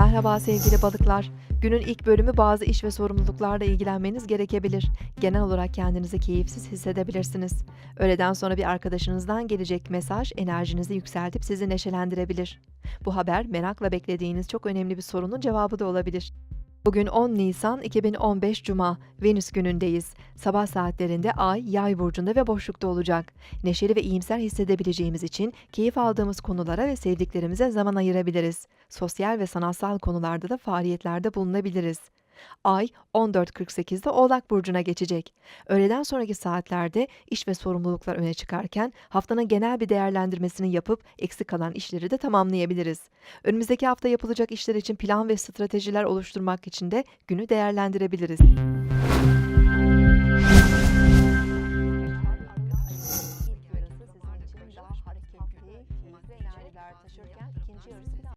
Merhaba sevgili balıklar. Günün ilk bölümü bazı iş ve sorumluluklarla ilgilenmeniz gerekebilir. Genel olarak kendinizi keyifsiz hissedebilirsiniz. Öğleden sonra bir arkadaşınızdan gelecek mesaj enerjinizi yükseltip sizi neşelendirebilir. Bu haber merakla beklediğiniz çok önemli bir sorunun cevabı da olabilir. Bugün 10 Nisan 2015 Cuma, Venüs günündeyiz. Sabah saatlerinde Ay, Yay burcunda ve boşlukta olacak. Neşeli ve iyimser hissedebileceğimiz için keyif aldığımız konulara ve sevdiklerimize zaman ayırabiliriz. Sosyal ve sanatsal konularda da faaliyetlerde bulunabiliriz. Ay 14.48'de Oğlak Burcu'na geçecek. Öğleden sonraki saatlerde iş ve sorumluluklar öne çıkarken haftanın genel bir değerlendirmesini yapıp eksik kalan işleri de tamamlayabiliriz. Önümüzdeki hafta yapılacak işler için plan ve stratejiler oluşturmak için de günü değerlendirebiliriz.